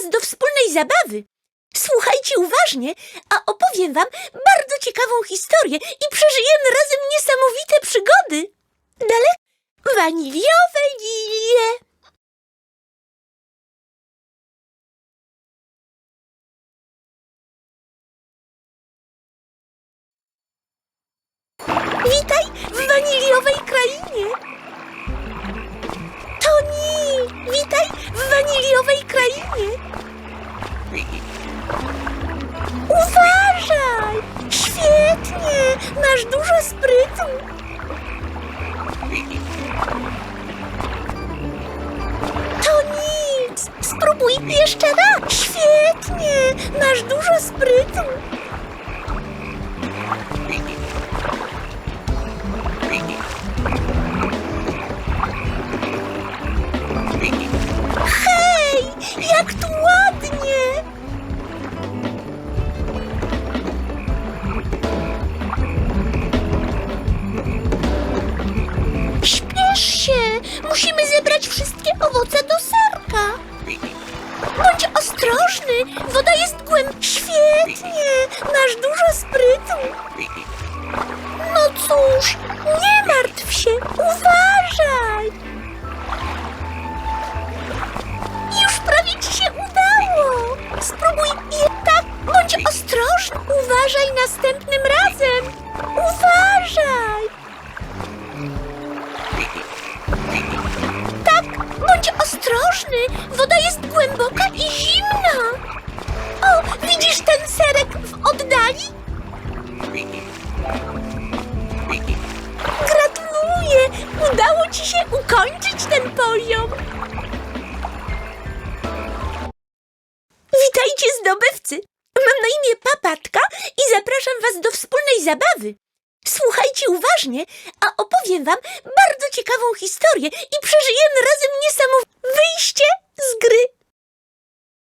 Was do wspólnej zabawy. Słuchajcie uważnie, a opowiem Wam bardzo ciekawą historię i przeżyjemy razem niesamowite przygody. Dalej, waniliowe lilie. Witaj w waniliowej krainie. Uważaj! Świetnie! Masz dużo sprytu. To nic! Spróbuj jeszcze raz! Świetnie! Masz dużo sprytu. Musimy zebrać wszystkie owoce do serka. Bądź ostrożny! Woda jest głęb... Świetnie! Masz dużo sprytu. No cóż, nie martw się! Uważaj! Już prawie ci się udało! Spróbuj je tak, bądź ostrożny! Uważaj następnym razem! Ostrożny! Woda jest głęboka i zimna! O, widzisz ten serek w oddali? Gratuluję! Udało ci się ukończyć ten poziom! Witajcie zdobywcy! Mam na imię Papatka i zapraszam was do wspólnej zabawy. Słuchajcie uważnie, a opowiem wam bardzo ciekawą historię i przeżyjemy razem niesamowite wyjście.